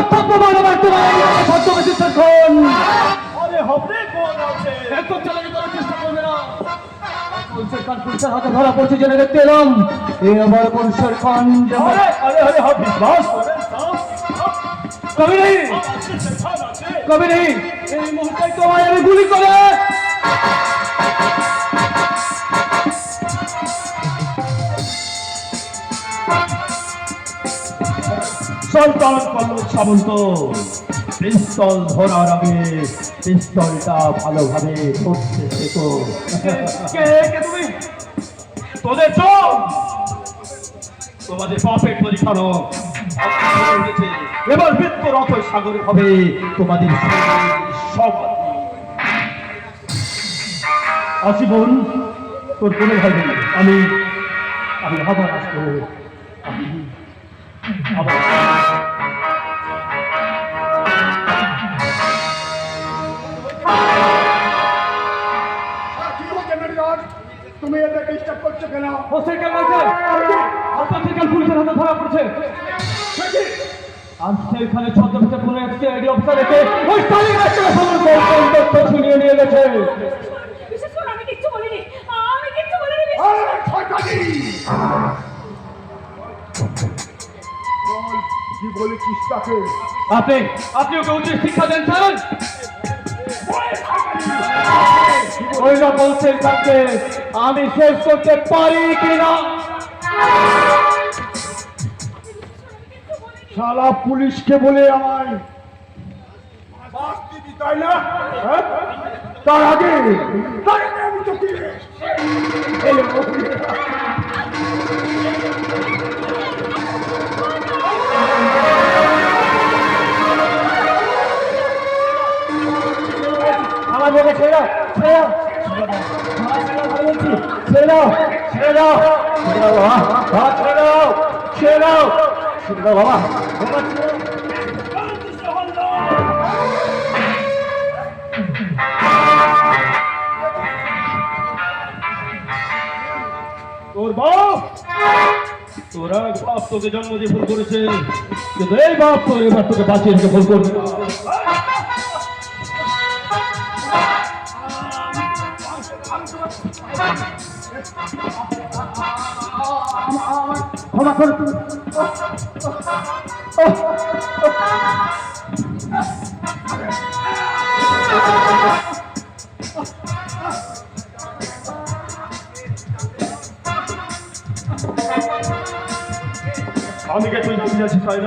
কর্তব্য মনে করতে পারে ছদ্মবেশী তখন আরে হবে কোন আছে? এত চালাকি করার চেষ্টা করবে না। হাতে ধরা পড়ছে জেনে দেখতে এলাম। এ আবার পুলিশের খান আরে আরে আরে হবে। বিশ্বাস কবি নেই। আছে সেখান আছে। কবি নেই। এই মুহূর্তে তোমায় আমি গুলি করে সন্তান কল্লোক সামন্ত। পিস্তল ধরার আগে পিস্তলটা ভালোভাবে ধরতে শেখো। তুমি? তোদের চোখ! তোমাদের পাপের পরীক্ষানো এবার বৃত্ত রথ সাগরে হবে তোমাদের সমাধি আসি তোর কোনো ভয় আমি আমি আবার আসব। আমি আবার তুমি এদের ডিস্টার্ব করছ কেন? হোসেন কেন আছে আপনার থেকে পুলিশের হাতে ধরা পড়ছে। ছদ্মবেশে অফিসার এসে ওই স্থানীয় রাষ্ট্রের সমস্ত তথ্য শুনিয়ে নিয়ে গেছে। বিশেষ করে আমি কিচ্ছু বলিনি। আমি কিচ্ছু বলিনি আরে ছয়টাজি কি বলেছিস তাকে আপনি আপনি ওকে উচিত শিক্ষা দেন স্যার ওই না বলছেন তাকে আমি শেষ করতে পারি কিনা? শালা পুলিশকে বলে আমায় তাই না? হ্যাঁ? তার আগে তার আগে ছেড়ে ছেড়ে ছেড়ে দাও ছেড়ে দাও ছেড়ে দাও বাবা ছেড়ে দাও ছেড়ে দাও ছেড়ে দাও বাবা। তোর তোকে জন্ম দিয়ে ভুল করেছে কিন্তু এই বাপ তোর এবার তোকে বাঁচিয়ে ভুল করবে ক্ষমা করে তুমি আমি গেছি